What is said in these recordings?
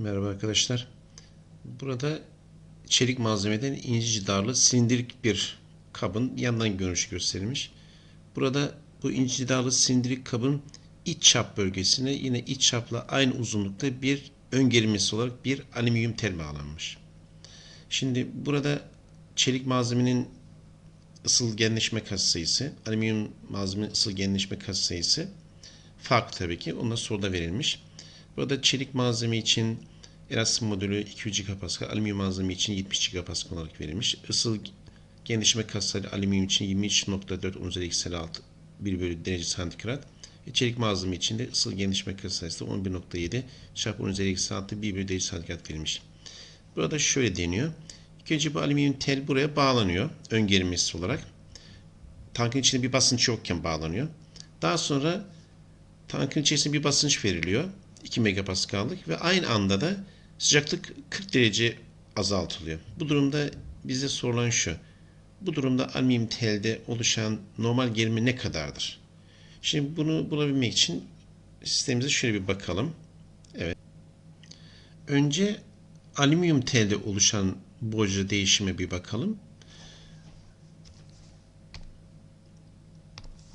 Merhaba arkadaşlar. Burada çelik malzemeden ince cidarlı silindirik bir kabın yandan görünüş gösterilmiş. Burada bu ince cidarlı silindirik kabın iç çap bölgesine yine iç çapla aynı uzunlukta bir ön gerilmesi olarak bir alüminyum tel bağlanmış. Şimdi burada çelik malzemenin ısıl genleşme katsayısı, alüminyum malzemenin ısıl genleşme katsayısı farklı tabii ki. Onlar soruda verilmiş. Burada çelik malzeme için Erasmus modülü 200 GPa, alüminyum malzeme için 70 GPa olarak verilmiş. Isıl genleşme katsayısı alüminyum için 23.4 10 üzeri eksi 6 1 bölü derece santigrat. E, Çelik malzeme için de ısıl genleşme katsayısı 11.7 çarpı 10 üzeri eksi 6 1 bölü derece santigrat verilmiş. Burada şöyle deniyor. İlk önce bu alüminyum tel buraya bağlanıyor. Ön gerilmesi olarak. Tankın içinde bir basınç yokken bağlanıyor. Daha sonra tankın içerisinde bir basınç veriliyor. 2 megapaskallık ve aynı anda da sıcaklık 40 derece azaltılıyor. Bu durumda bize sorulan şu. Bu durumda alüminyum telde oluşan normal gerilme ne kadardır? Şimdi bunu bulabilmek için sistemimize şöyle bir bakalım. Evet. Önce alüminyum telde oluşan boca değişime bir bakalım.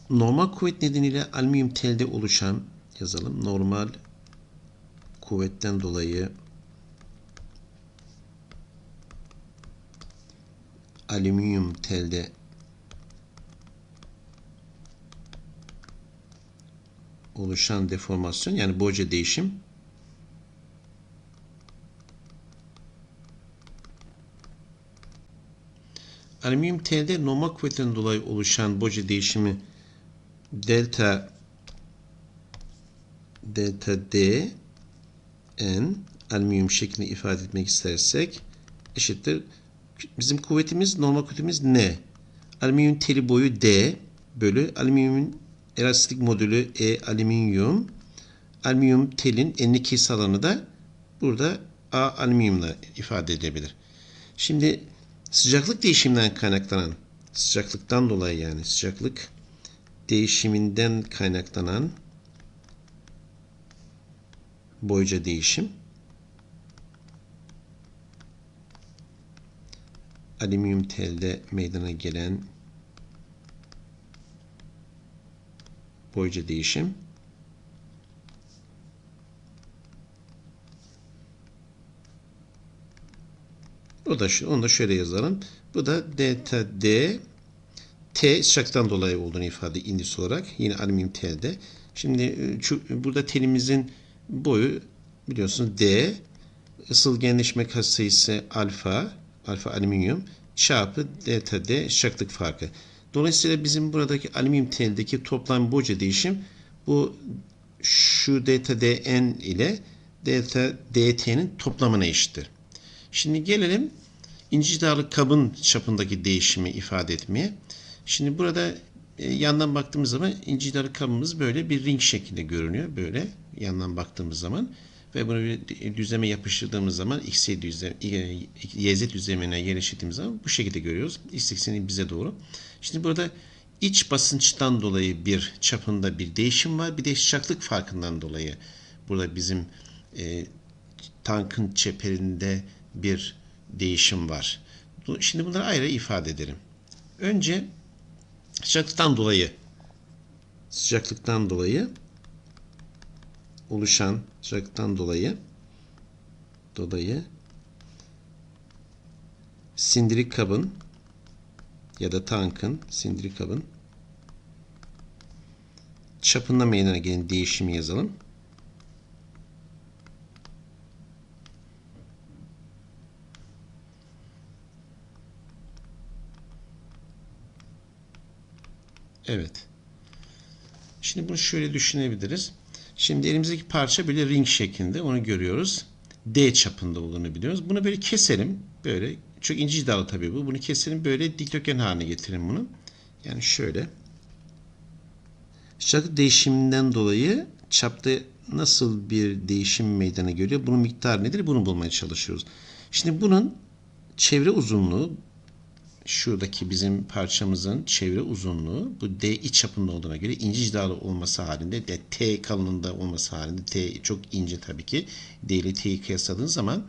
Normal kuvvet nedeniyle alüminyum telde oluşan yazalım. Normal kuvvetten dolayı alüminyum telde oluşan deformasyon yani boca değişim alüminyum telde normal kuvvetten dolayı oluşan boca değişimi delta delta D N alüminyum şeklinde ifade etmek istersek eşittir. Bizim kuvvetimiz normal kuvvetimiz N. Alüminyum teli boyu D bölü alüminyumun elastik modülü E alüminyum. Alüminyum telin enlik kes alanı da burada A alüminyumla ifade edilebilir. Şimdi sıcaklık değişiminden kaynaklanan sıcaklıktan dolayı yani sıcaklık değişiminden kaynaklanan boyca değişim alüminyum telde meydana gelen boyca değişim o da onu da şöyle yazalım. Bu da delta D T sıcaktan dolayı olduğunu ifade indis olarak yine alüminyum telde. Şimdi şu, burada telimizin boyu biliyorsunuz D ısıl genleşme katsayısı alfa alfa alüminyum çarpı delta D sıcaklık farkı. Dolayısıyla bizim buradaki alüminyum teldeki toplam boca değişim bu şu delta Dn ile delta DT'nin toplamına eşittir. Şimdi gelelim ince cidarlı kabın çapındaki değişimi ifade etmeye. Şimdi burada e, yandan baktığımız zaman ince cidarlı kabımız böyle bir ring şeklinde görünüyor. Böyle yandan baktığımız zaman ve bunu bir düzleme yapıştırdığımız zaman x düzlem, YZ düzlemine yerleştirdiğimiz zaman bu şekilde görüyoruz. X ekseni bize doğru. Şimdi burada iç basınçtan dolayı bir çapında bir değişim var. Bir de sıcaklık farkından dolayı burada bizim e, tankın çeperinde bir değişim var. Şimdi bunları ayrı ifade edelim. Önce sıcaklıktan dolayı sıcaklıktan dolayı oluşan sıcaklıktan dolayı dolayı sindirik kabın ya da tankın sindirik kabın çapında meydana gelen değişimi yazalım. Evet. Şimdi bunu şöyle düşünebiliriz. Şimdi elimizdeki parça böyle ring şeklinde onu görüyoruz. D çapında olduğunu biliyoruz. Bunu böyle keselim. Böyle çok ince cidalı tabii bu. Bunu keselim böyle dikdörtgen haline getirelim bunu. Yani şöyle. Sıcaklık değişiminden dolayı çapta nasıl bir değişim meydana geliyor? Bunun miktarı nedir? Bunu bulmaya çalışıyoruz. Şimdi bunun çevre uzunluğu şuradaki bizim parçamızın çevre uzunluğu bu D iç çapında olduğuna göre ince cidalı olması halinde de T kalınlığında olması halinde T çok ince tabii ki D ile T'yi kıyasladığın zaman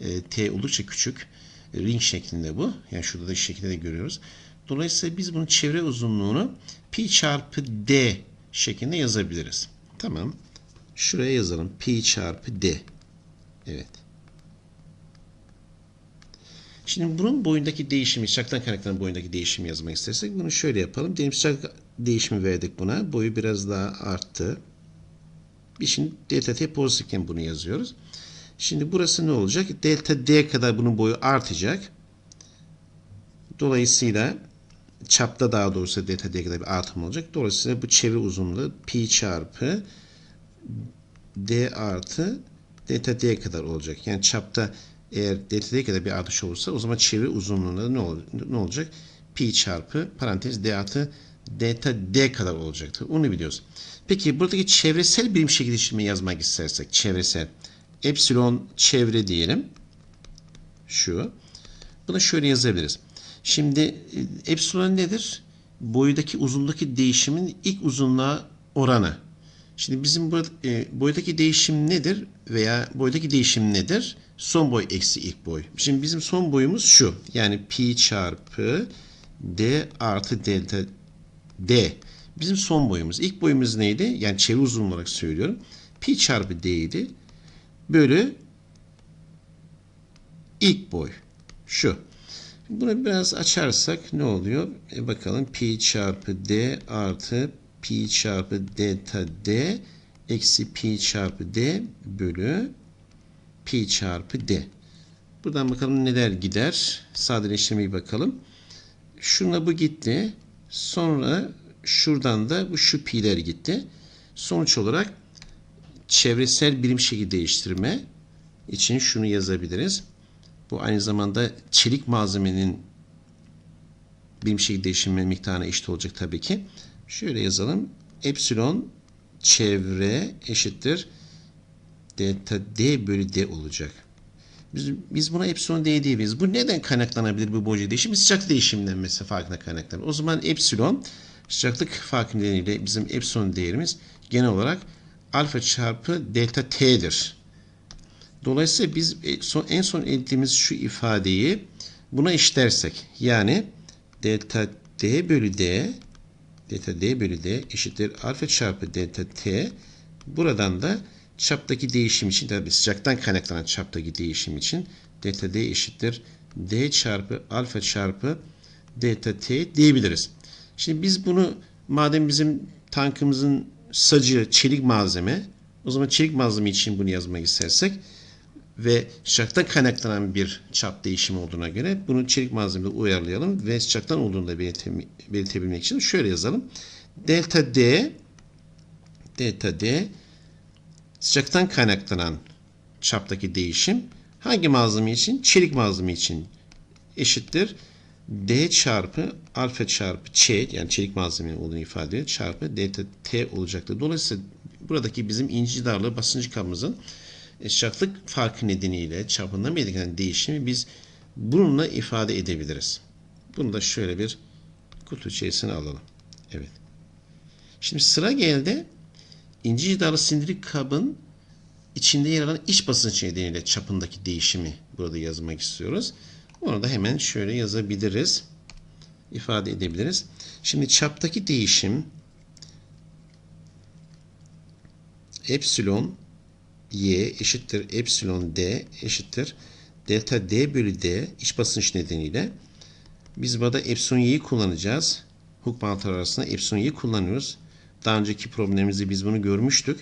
e, T oldukça küçük ring şeklinde bu. Yani şurada da şekilde de görüyoruz. Dolayısıyla biz bunun çevre uzunluğunu pi çarpı D şeklinde yazabiliriz. Tamam. Şuraya yazalım. Pi çarpı D. Evet. Şimdi bunun boyundaki değişimi, sıcaktan kaynaklanan boyundaki değişimi yazmak istersek bunu şöyle yapalım. Diyelim sıcak değişimi verdik buna. Boyu biraz daha arttı. Bir şimdi delta t pozitifken bunu yazıyoruz. Şimdi burası ne olacak? Delta d kadar bunun boyu artacak. Dolayısıyla çapta daha doğrusu delta d kadar bir artım olacak. Dolayısıyla bu çevre uzunluğu pi çarpı d artı delta d kadar olacak. Yani çapta eğer delta d kadar bir artış olursa o zaman çevre uzunluğunda ne, ol, ne olacak? Pi çarpı parantez d artı delta d kadar olacaktır. Onu biliyoruz. Peki buradaki çevresel birim şekil değiştirmeyi yazmak istersek çevresel epsilon çevre diyelim. Şu. Bunu şöyle yazabiliriz. Şimdi e, epsilon nedir? Boydaki uzundaki değişimin ilk uzunluğa oranı. Şimdi bizim burada e, boydaki değişim nedir veya boydaki değişim nedir? Son boy eksi ilk boy. Şimdi bizim son boyumuz şu. Yani pi çarpı d artı delta d. Bizim son boyumuz. İlk boyumuz neydi? Yani çevre uzunluğu olarak söylüyorum. Pi çarpı d idi. Bölü ilk boy. Şu. Bunu biraz açarsak ne oluyor? E bakalım pi çarpı d artı pi çarpı delta d eksi pi çarpı d bölü pi çarpı d. Buradan bakalım neler gider. Sadeleştirmeyi bakalım. Şuna bu gitti. Sonra şuradan da bu şu pi'ler gitti. Sonuç olarak çevresel birim şekli değiştirme için şunu yazabiliriz. Bu aynı zamanda çelik malzemenin birim şekli değişimi miktarına eşit olacak tabii ki. Şöyle yazalım. Epsilon çevre eşittir delta d bölü d olacak. Biz, biz buna epsilon d diyebiliriz. Bu neden kaynaklanabilir bu boyca değişimi? Sıcak değişiminden mesela farkına kaynaklanır. O zaman epsilon sıcaklık farkı nedeniyle bizim epsilon değerimiz genel olarak alfa çarpı delta t'dir. Dolayısıyla biz en son elde ettiğimiz şu ifadeyi buna eşitlersek yani delta d bölü d delta d bölü d eşittir alfa çarpı delta t buradan da çaptaki değişim için tabi sıcaktan kaynaklanan çaptaki değişim için delta d eşittir d çarpı alfa çarpı delta t diyebiliriz. Şimdi biz bunu madem bizim tankımızın sacı çelik malzeme o zaman çelik malzeme için bunu yazmak istersek ve sıcaktan kaynaklanan bir çap değişimi olduğuna göre bunu çelik malzemede uyarlayalım ve sıcaktan olduğunu da belirtebilmek için şöyle yazalım. Delta D delta D sıcaktan kaynaklanan çaptaki değişim hangi malzeme için? Çelik malzeme için eşittir. D çarpı alfa çarpı Ç yani çelik malzemenin olduğunu ifade ediyor. Çarpı delta T olacaktır. Dolayısıyla buradaki bizim inci darlığı basıncı kabımızın sıcaklık farkı nedeniyle çapında meydana değişimi biz bununla ifade edebiliriz. Bunu da şöyle bir kutu içerisine alalım. Evet. Şimdi sıra geldi. İnci cidarlı sindirik kabın içinde yer alan iç basınç nedeniyle çapındaki değişimi burada yazmak istiyoruz. Onu da hemen şöyle yazabiliriz. ifade edebiliriz. Şimdi çaptaki değişim epsilon y eşittir epsilon d eşittir delta d bölü d iç basınç nedeniyle biz burada epsilon y'yi kullanacağız. Hook bağıntılar arasında epsilon y'yi kullanıyoruz. Daha önceki problemimizde biz bunu görmüştük.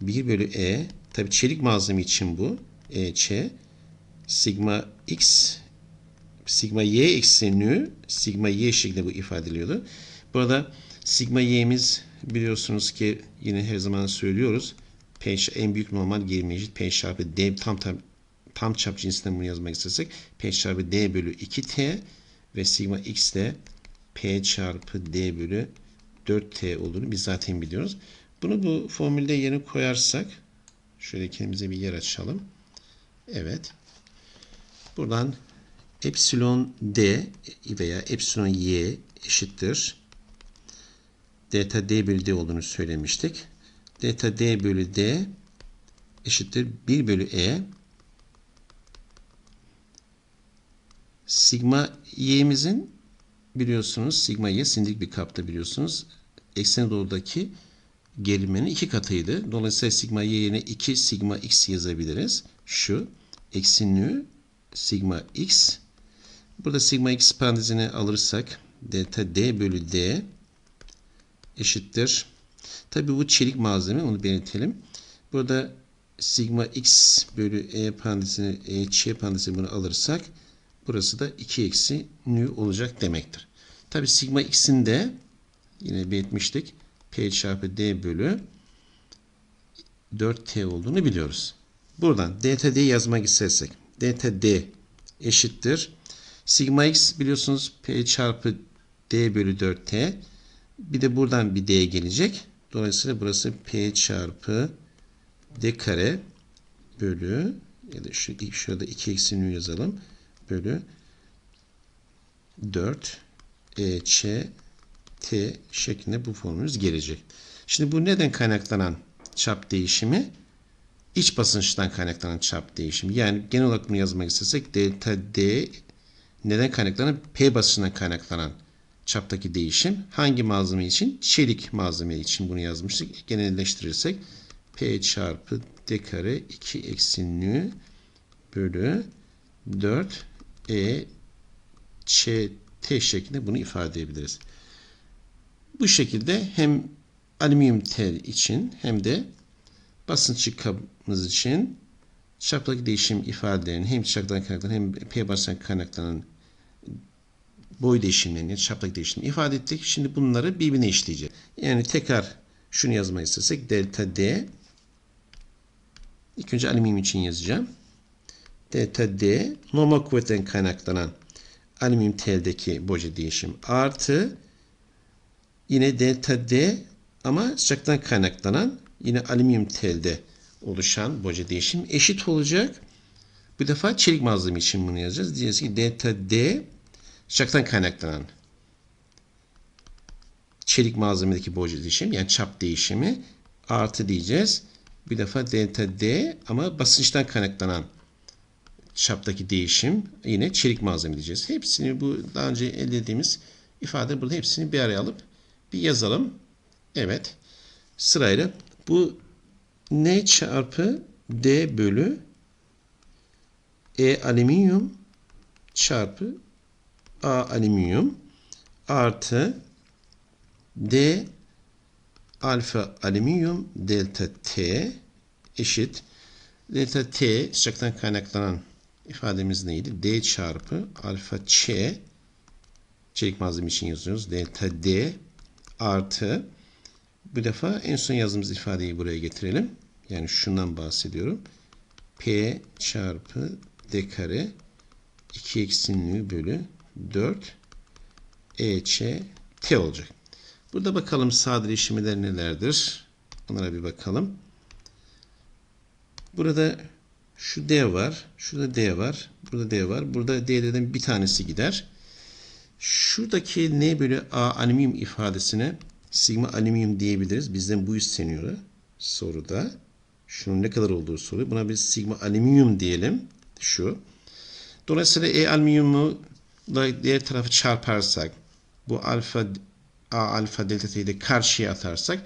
1 bölü e tabi çelik malzeme için bu. E, ç sigma x sigma y eksi nü sigma y şeklinde bu ifade ediliyordu. Burada sigma y'miz biliyorsunuz ki yine her zaman söylüyoruz. P en büyük normal gerime eşit P çarpı D tam tam tam çap cinsinden bunu yazmak istesek P çarpı D bölü 2T ve sigma x de P çarpı D bölü 4T olduğunu biz zaten biliyoruz. Bunu bu formülde yerine koyarsak şöyle kendimize bir yer açalım. Evet. Buradan epsilon d veya epsilon y eşittir. Delta d bölü d olduğunu söylemiştik. Delta d bölü d eşittir 1 bölü e sigma y'mizin biliyorsunuz sigma y sindik bir kapta biliyorsunuz eksen doğrudaki gerilmenin iki katıydı. Dolayısıyla sigma y yerine 2 sigma x yazabiliriz. Şu eksi nü sigma x. Burada sigma x parantezini alırsak delta d bölü d eşittir. Tabi bu çelik malzeme onu belirtelim. Burada sigma x bölü e parantezini e ç parantezini bunu alırsak burası da 2 eksi nü olacak demektir. Tabi sigma x'in de yine belirtmiştik. P çarpı D bölü 4T olduğunu biliyoruz. Buradan delta D yazmak istersek delta D eşittir. Sigma X biliyorsunuz P çarpı D bölü 4T. Bir de buradan bir D gelecek. Dolayısıyla burası P çarpı D kare bölü ya da şu şurada 2 eksi nü yazalım. Bölü 4 E, Ç, T şeklinde bu formülümüz gelecek. Şimdi bu neden kaynaklanan çap değişimi? İç basınçtan kaynaklanan çap değişimi. Yani genel olarak bunu yazmak istesek delta D neden kaynaklanan? P basıncından kaynaklanan çaptaki değişim. Hangi malzeme için? Çelik malzeme için bunu yazmıştık. Genelleştirirsek P çarpı D kare 2 eksi nü bölü 4 E Ç T şeklinde bunu ifade edebiliriz. Bu şekilde hem alüminyum tel için hem de basınçlı kabımız için çaptaki değişim ifadelerini hem çaptan kaynaklanan hem P basınçtan kaynaklanan boy değişimlerini, çaptaki değişimini ifade ettik. Şimdi bunları birbirine işleyeceğiz. Yani tekrar şunu yazmayı istesek delta D ilk önce alüminyum için yazacağım. Delta D normal kuvvetten kaynaklanan alüminyum teldeki boca değişim artı yine delta D ama sıcaktan kaynaklanan yine alüminyum telde oluşan boca değişim eşit olacak. Bu defa çelik malzeme için bunu yazacağız. Diyeceğiz ki delta D sıcaktan kaynaklanan çelik malzemedeki boca değişim yani çap değişimi artı diyeceğiz. Bir defa delta D ama basınçtan kaynaklanan çaptaki değişim yine çelik malzeme diyeceğiz. Hepsini bu daha önce elde ettiğimiz ifade burada hepsini bir araya alıp bir yazalım. Evet. Sırayla bu N çarpı D bölü E alüminyum çarpı A alüminyum artı D alfa alüminyum delta T eşit delta T sıcaktan kaynaklanan ifademiz neydi? D çarpı alfa Ç çelik malzeme için yazıyoruz. Delta D artı bu defa en son yazdığımız ifadeyi buraya getirelim. Yani şundan bahsediyorum. P çarpı D kare 2 eksinliği bölü 4 E Ç T olacak. Burada bakalım sadeleşmeler nelerdir? Onlara bir bakalım. Burada şu D var. Şurada D var. Burada D var. Burada D'den bir tanesi gider. Şuradaki N bölü A alüminyum ifadesine sigma alüminyum diyebiliriz. Bizden bu isteniyor soruda. Şunun ne kadar olduğu soruyor. Buna biz sigma alüminyum diyelim. Şu. Dolayısıyla E alüminyumu da diğer tarafı çarparsak bu alfa A alfa delta T'yi de karşıya atarsak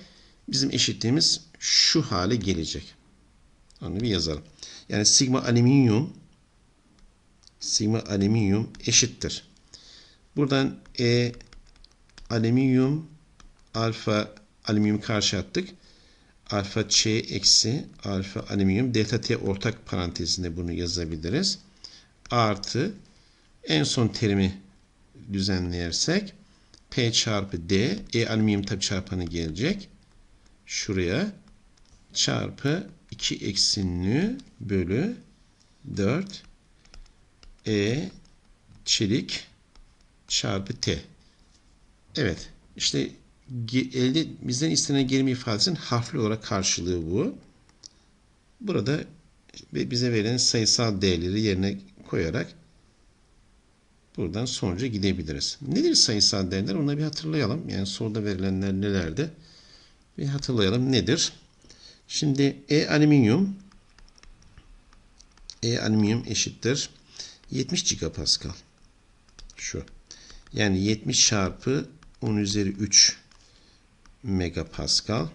bizim eşitliğimiz şu hale gelecek. Onu bir yazalım. Yani sigma alüminyum sigma alüminyum eşittir. Buradan E alüminyum alfa alüminyum karşı attık. Alfa Ç eksi alfa alüminyum delta T ortak parantezinde bunu yazabiliriz. Artı en son terimi düzenleyersek P çarpı D E alüminyum tabi çarpanı gelecek. Şuraya çarpı 2 eksinli bölü 4 E çelik çarpı T. Evet. işte elde bizden istenen gerilme ifadesinin harfli olarak karşılığı bu. Burada bize verilen sayısal değerleri yerine koyarak buradan sonuca gidebiliriz. Nedir sayısal değerler? Onları bir hatırlayalım. Yani soruda verilenler nelerdi? Bir hatırlayalım. Nedir? Şimdi E alüminyum E alüminyum eşittir 70 gigapascal. Şu. Yani 70 çarpı 10 üzeri 3 megapascal.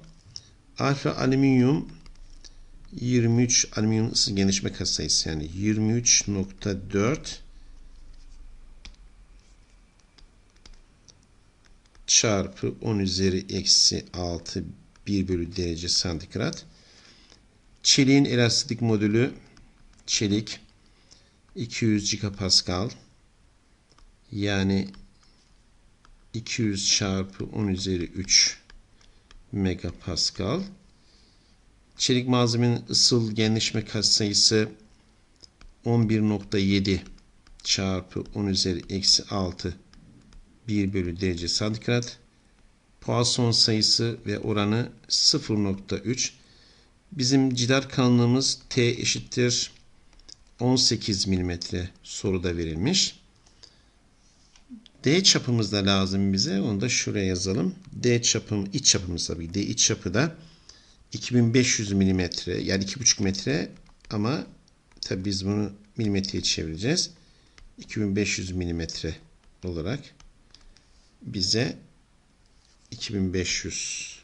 Alfa alüminyum 23 alüminyum ısı genişme katsayısı yani 23.4 çarpı 10 üzeri eksi 6 1 bölü derece santigrat. Çeliğin elastiklik modülü çelik 200 gigapascal yani 200 çarpı 10 üzeri 3 megapascal. Çelik malzemenin ısıl genleşme katsayısı 11.7 çarpı 10 üzeri eksi 6 1 bölü derece santigrat. Poisson sayısı ve oranı 0.3. Bizim cidar kalınlığımız T eşittir 18 mm soruda verilmiş. D çapımız da lazım bize. Onu da şuraya yazalım. D çapım, iç çapımız tabii. D iç çapı da 2500 mm yani 2,5 metre ama tabii biz bunu milimetreye çevireceğiz. 2500 mm olarak bize 2500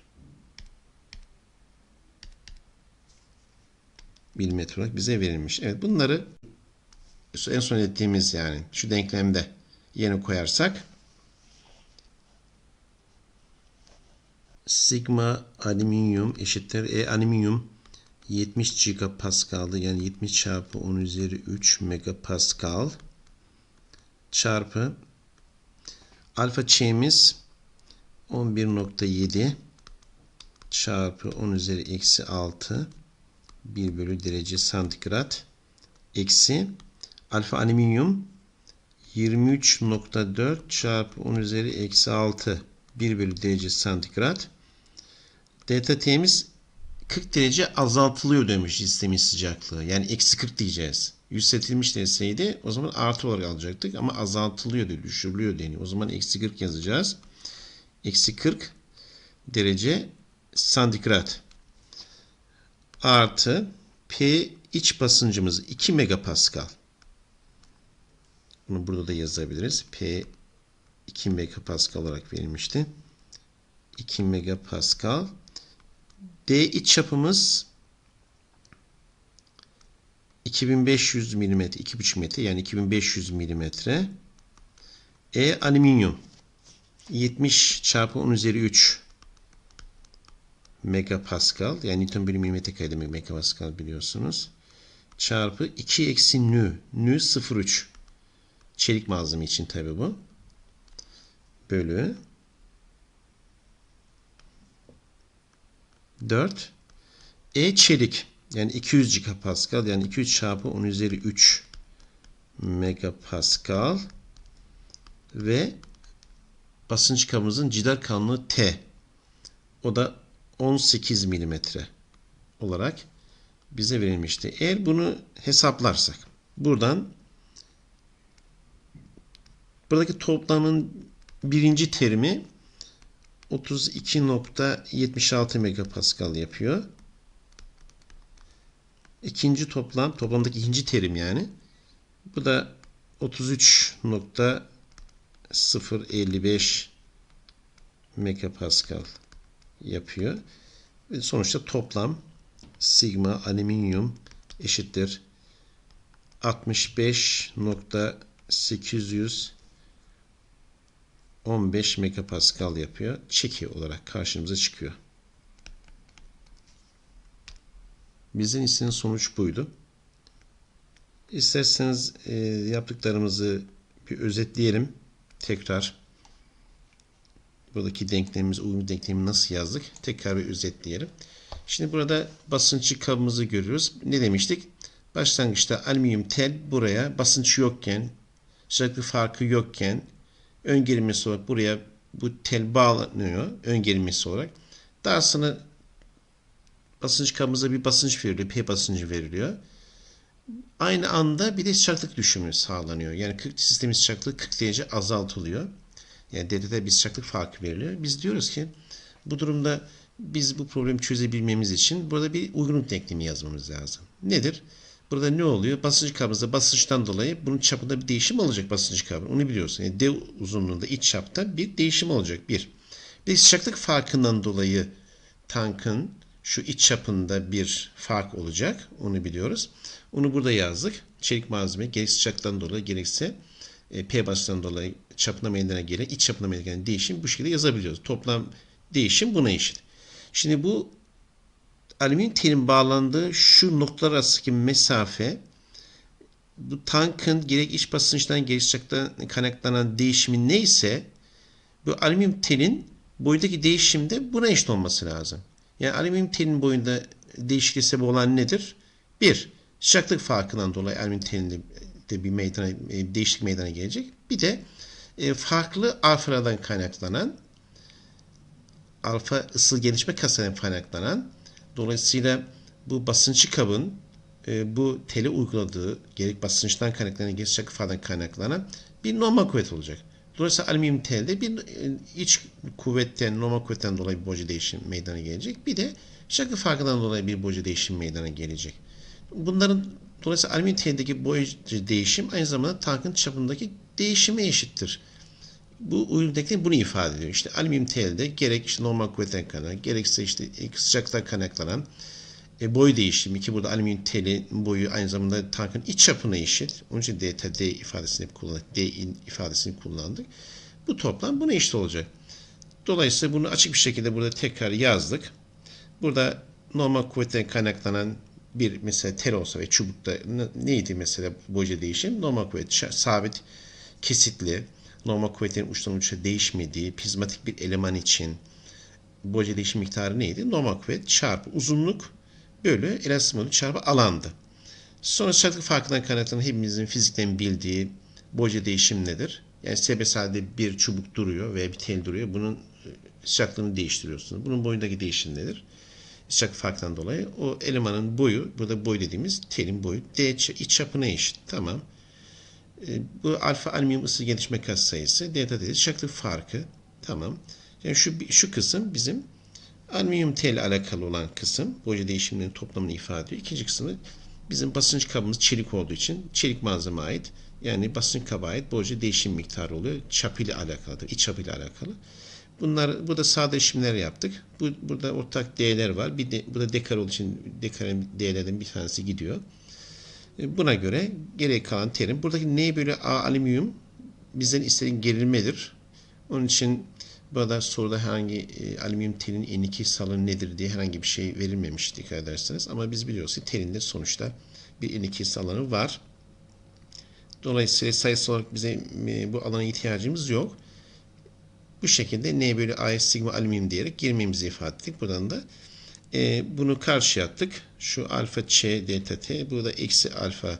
milimetre olarak bize verilmiş. Evet bunları en son ettiğimiz yani şu denklemde yerine koyarsak sigma alüminyum eşittir e alüminyum 70 gigapascal'dı yani 70 çarpı 10 üzeri 3 megapascal çarpı alfa ç'miz 11.7 çarpı 10 üzeri eksi 6 1 bölü derece santigrat eksi alfa alüminyum 23.4 çarpı 10 üzeri eksi 6 1 bölü derece santigrat. Delta T'miz 40 derece azaltılıyor demiş sistemin sıcaklığı. Yani eksi 40 diyeceğiz. Yükseltilmiş deseydi o zaman artı olarak alacaktık ama azaltılıyor diyor, düşürülüyor deniyor. O zaman eksi 40 yazacağız. Eksi 40 derece santigrat artı P iç basıncımız 2 megapascal. Bunu burada da yazabiliriz. P 2 megapascal olarak verilmişti. 2 megapascal. D iç çapımız 2500 mm, 2,5 metre yani 2500 milimetre. E alüminyum 70 çarpı 10 üzeri 3 megapascal yani Newton bölü milimetre kare demek megapascal biliyorsunuz. Çarpı 2 eksi nü. Nü 0,3. Çelik malzeme için tabi bu. Bölü 4 E çelik yani 200 gigapascal yani 200 çarpı 10 üzeri 3 megapascal ve basınç kabımızın cidar kalınlığı T. O da 18 milimetre olarak bize verilmişti. Eğer bunu hesaplarsak buradan buradaki toplamın birinci terimi 32.76 megapascal yapıyor. İkinci toplam, toplamdaki ikinci terim yani. Bu da 33.055 megapascal yapıyor. Ve sonuçta toplam sigma alüminyum eşittir 65.815 megapascal yapıyor. Çeki olarak karşımıza çıkıyor. Bizden istenen sonuç buydu. İsterseniz e, yaptıklarımızı bir özetleyelim. Tekrar buradaki denklemimiz, uyum denklemi nasıl yazdık? Tekrar bir özetleyelim. Şimdi burada basınçlı kabımızı görüyoruz. Ne demiştik? Başlangıçta alüminyum tel buraya basınç yokken, sıcaklık farkı yokken ön gerilmesi olarak buraya bu tel bağlanıyor. Ön gerilmesi olarak. Daha sonra basınç kabımıza bir basınç veriliyor. P basıncı veriliyor. Aynı anda bir de sıcaklık düşümü sağlanıyor. Yani 40 sistemin sıcaklığı 40 derece azaltılıyor. Yani DD'de bir sıcaklık farkı veriliyor. Biz diyoruz ki bu durumda biz bu problemi çözebilmemiz için burada bir uygunluk denklemi yazmamız lazım. Nedir? Burada ne oluyor? Basıncı kabımızda basınçtan dolayı bunun çapında bir değişim olacak basıncı kabın. Onu biliyorsun. Yani D uzunluğunda iç çapta bir değişim olacak. Bir. Bir sıcaklık farkından dolayı tankın şu iç çapında bir fark olacak. Onu biliyoruz. Onu burada yazdık. Çelik malzeme gerek sıcaktan dolayı gerekse e, P basıncından dolayı çapına meydana gelen iç çapına meydana gelen değişim bu şekilde yazabiliyoruz. Toplam değişim buna eşit. Şimdi bu alüminyum telin bağlandığı şu noktalar arasındaki mesafe bu tankın gerek iç basınçtan gerek sıcaktan kaynaklanan değişimi neyse bu alüminyum telin boyundaki değişim de buna eşit olması lazım. Yani alüminyum telin boyunda değişikliğe sebep olan nedir? Bir, sıcaklık farkından dolayı alüminyum telinde de bir meydana, e, değişiklik meydana gelecek. Bir de e, farklı alfalardan kaynaklanan alfa ısı gelişme kasından kaynaklanan dolayısıyla bu basınçlı kabın e, bu tele uyguladığı gerek basınçtan kaynaklanan gerek sıcaklık farkından kaynaklanan bir normal kuvvet olacak. Dolayısıyla alüminyum telde bir e, iç kuvvetten, normal kuvvetten dolayı bir boca değişim meydana gelecek. Bir de sıcaklık farkından dolayı bir boca değişim meydana gelecek. Bunların dolayısıyla alüminyum teldeki boyacı değişim aynı zamanda tankın çapındaki değişime eşittir. Bu uyum bunu ifade ediyor. İşte alüminyum telde gerek işte normal kuvvetten kaynaklanan gerekse işte sıcaklıktan kaynaklanan e, boy değişimi ki burada alüminyum telin boyu aynı zamanda tankın iç çapına eşit. Onun için delta D ifadesini kullandık. D in ifadesini kullandık. Bu toplam buna eşit olacak. Dolayısıyla bunu açık bir şekilde burada tekrar yazdık. Burada normal kuvvetten kaynaklanan bir mesela tel olsa ve çubukta neydi mesela boyca değişim? Normal kuvvet sabit kesitli normal kuvvetlerin uçtan uça değişmediği prizmatik bir eleman için boyca değişim miktarı neydi? Normal kuvvet çarpı uzunluk bölü elastik modül çarpı alandı. Sonra sıcaklık farkından kaynaklanan hepimizin fizikten bildiği boyca değişim nedir? Yani sebesalde bir çubuk duruyor veya bir tel duruyor. Bunun sıcaklığını değiştiriyorsunuz. Bunun boyundaki değişim nedir? Sıcaklık farkından dolayı o elemanın boyu, burada boy dediğimiz telin boyu D iç çapına eşit. Tamam. E, bu alfa alüminyum ısı gelişme kat sayısı, delta dedi sıcaklık farkı. Tamam. Yani şu şu kısım bizim alüminyum tel alakalı olan kısım boyca değişimlerinin toplamını ifade ediyor. İkinci kısmı bizim basınç kabımız çelik olduğu için çelik malzeme ait. Yani basınç kabı ait boyca değişim miktarı oluyor. Çap ile alakalıdır. iç çap ile alakalı. Bunlar burada sağda işlemler yaptık. Bu, burada ortak değerler var. Bir de, bu da dekar olduğu için dekarın değerlerden bir tanesi gidiyor. E, buna göre gerek kalan terim. Buradaki N bölü A alüminyum bizden istediğin gerilmedir. Onun için burada soruda herhangi e, alüminyum telin N2 salınımı nedir diye herhangi bir şey verilmemiş dikkat ederseniz. Ama biz biliyoruz ki telinde sonuçta bir N2 salınımı var. Dolayısıyla sayısal olarak bize e, bu alana ihtiyacımız yok. Bu şekilde N bölü A sigma alüminyum diyerek girmemizi ifade ettik. Buradan da e, bunu karşıya attık. Şu alfa Ç delta T. Burada eksi alfa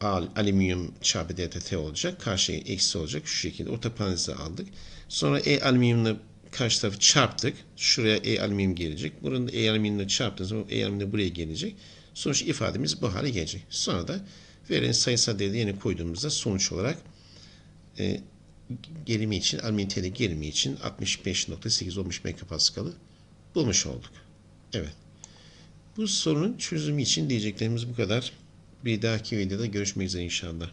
al, alüminyum çarpı delta T olacak. Karşıya eksi olacak. Şu şekilde orta paranteze aldık. Sonra E alüminyumla karşı tarafı çarptık. Şuraya E alüminyum gelecek. Buranın E alüminyumla çarptığınız zaman E alüminyum buraya gelecek. Sonuç ifademiz bu hale gelecek. Sonra da verilen sayısal değeri yine koyduğumuzda sonuç olarak e, gerimi için, alüminyum teli gerimi için 65.8 olmuş megapaskal'ı bulmuş olduk. Evet. Bu sorunun çözümü için diyeceklerimiz bu kadar. Bir dahaki videoda görüşmek üzere inşallah.